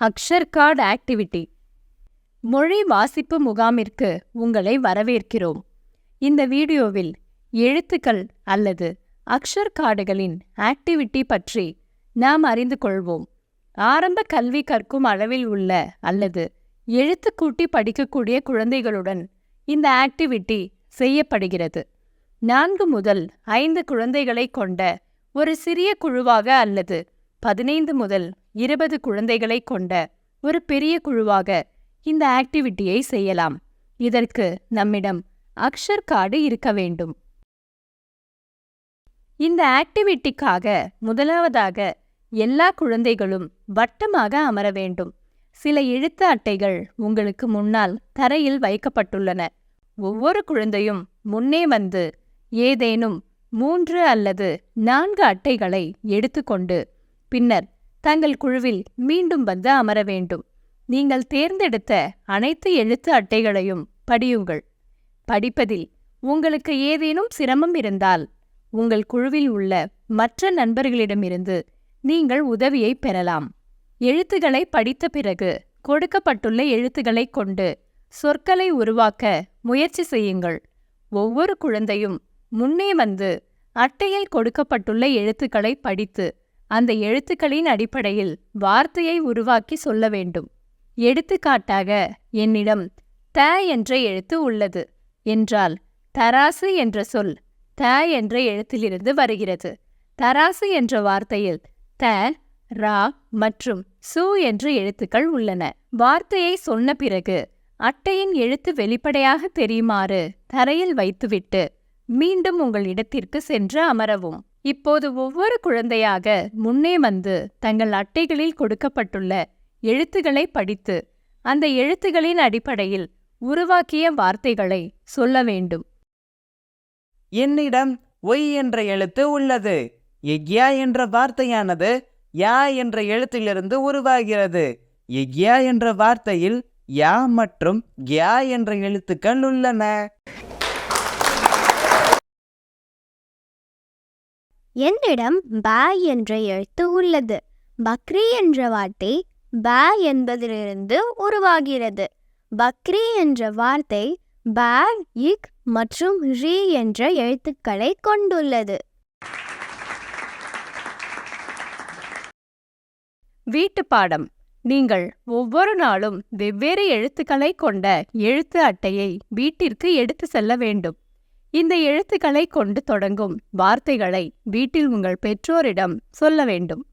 Axar card activity. மொழி வாசிப்பு முகாமிற்கு உங்களை வரவேற்கிறோம். இந்த வீடியோவில் எழுத்துக்கள் அல்லது அக்ஷர் கார்டுகளின் ஆக்டிவிட்டி பற்றி நாம் அறிந்து கொள்வோம். ஆரம்ப கல்வி கற்கும் அளவில் உள்ள அல்லது எழுத்துக்கூட்டி படிக்கக்கூடிய குழந்தைகளுடன் இந்த ஆக்டிவிட்டி செய்யப்படுகிறது. நான்கு முதல் ஐந்து குழந்தைகளை கொண்ட ஒரு சிறிய குழுவாக அல்லது பதினைந்து முதல் இருபது குழந்தைகளை கொண்ட ஒரு பெரிய குழுவாக இந்த ஆக்டிவிட்டியை செய்யலாம். இதற்கு நம்மிடம் அக்ஷர் கார்டு இருக்க வேண்டும். இந்த ஆக்டிவிட்டிக்காக முதலாவதாக எல்லா குழந்தைகளும் வட்டமாக அமர வேண்டும். சில எழுத்து அட்டைகள் உங்களுக்கு முன்னால் தரையில் வைக்கப்பட்டுள்ளன. ஒவ்வொரு குழந்தையும் முன்னே வந்து ஏதேனும் மூன்று அல்லது நான்கு அட்டைகளை எடுத்துக்கொண்டு பின்னர் தங்கள் குழுவில் மீண்டும் வந்து அமர வேண்டும். நீங்கள் தேர்ந்தெடுத்த அனைத்து எழுத்து அட்டைகளையும் படியுங்கள். படிப்பதில் உங்களுக்கு ஏதேனும் சிரமம் இருந்தால் உங்கள் குழுவில் உள்ள மற்ற நண்பர்களிடமிருந்து நீங்கள் உதவியை பெறலாம். எழுத்துக்களை படித்த பிறகு கொடுக்கப்பட்டுள்ள எழுத்துக்களைக் கொண்டு சொற்களை உருவாக்க முயற்சி செய்யுங்கள். ஒவ்வொரு குழந்தையும் முன்னே வந்து அட்டையில் கொடுக்கப்பட்டுள்ள எழுத்துக்களை படித்து அந்த எழுத்துக்களின் அடிப்படையில் வார்த்தையை உருவாக்கி சொல்ல வேண்டும். எடுத்துக்காட்டாக என்னிடம் த என்ற எழுத்து உள்ளது என்றால் தராசு என்ற சொல் த என்ற எழுத்திலிருந்து வருகிறது. தராசு என்ற வார்த்தையில் த ரா மற்றும் சு என்ற எழுத்துக்கள் உள்ளன. வார்த்தையை சொன்ன பிறகு அட்டையின் எழுத்து வெளிப்படையாக தெரியுமாறு தரையில் வைத்துவிட்டு மீண்டும் உங்கள் இடத்திற்கு சென்று அமரவும். இப்போது ஒவ்வொரு குழந்தையாக முன்னே வந்து தங்கள் அட்டைகளில் கொடுக்கப்பட்டுள்ள எழுத்துக்களை படித்து அந்த எழுத்துகளின் அடிப்படையில் உருவாக்கிய வார்த்தைகளை சொல்ல வேண்டும். என்னிடம் ஒய் என்ற எழுத்து உள்ளது. எக்யா என்ற வார்த்தையானது யா என்ற எழுத்திலிருந்து உருவாகிறது. எக்யா என்ற வார்த்தையில் யா மற்றும் யா என்ற எழுத்துக்கள் உள்ளன. என்னிடம் ப என்ற எழுத்து உள்ளது. பக்ரி என்ற வார்த்தை ப என்பதிலிருந்து உருவாகிறது. பக்ரி என்ற வார்த்தை ப இக் மற்றும் ரி என்ற எழுத்துக்களை கொண்டுள்ளது. வீட்டுப்பாடம் நீங்கள் ஒவ்வொரு நாளும் வெவ்வேறு எழுத்துக்களை கொண்ட எழுத்து அட்டையை வீட்டிற்கு எடுத்து செல்ல வேண்டும். இந்த எழுத்துக்களை கொண்டு தொடங்கும் வார்த்தைகளை வீட்டில் உங்கள் பெற்றோரிடம் சொல்ல வேண்டும்.